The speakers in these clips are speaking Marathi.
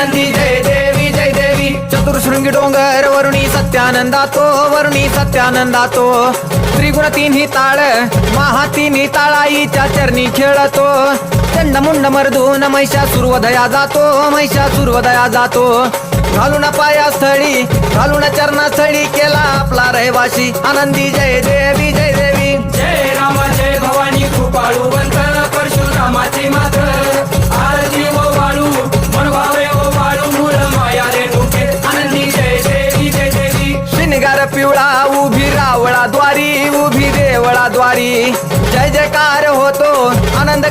आनंदी जय देवी जय देवी. चतुर्शृंगी डोंगर वरुणी सत्यानंदातो वरुणी सत्यानंदातो. त्रिगुण तिन्ही ताळ महा तिन्ही ताळाईच्या चरणी खेळतो. चंड मुंड मर्दून महिषा सुरवदया जातो महिषा सुरवदया जातो. घालून पाया स्थळी घालून चरणास्थळी केला आपला रहिवाशी आनंदी जय देवी जय देवी. जय राम जय भवानी कृपाळूवंत परशुरामाची माता.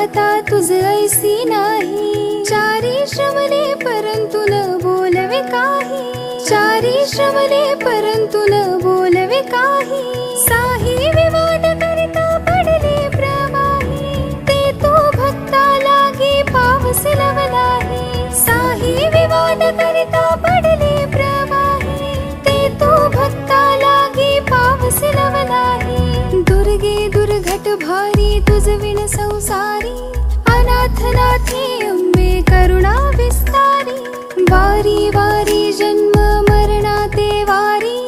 पाहता तुझ ऐसी नाही. चारी श्रवणे परंतु न बोलवे काही. चारी श्रवणे परंतु न बोलवे काही. अनाथ अंबे करुणा विस्तारी वारी वारी जन्म मरणा ते वारी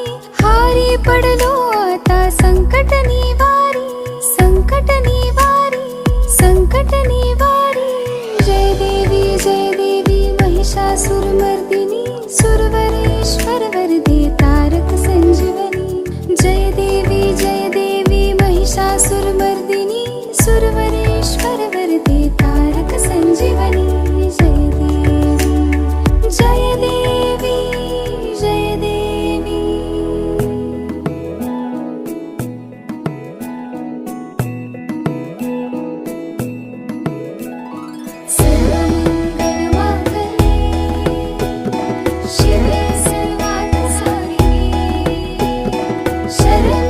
हारी पडलो आता संकट निवारी संकट निवारी संकट निवारी. जय देवी जय देवी महिषासुरमर्दिनी सुरवर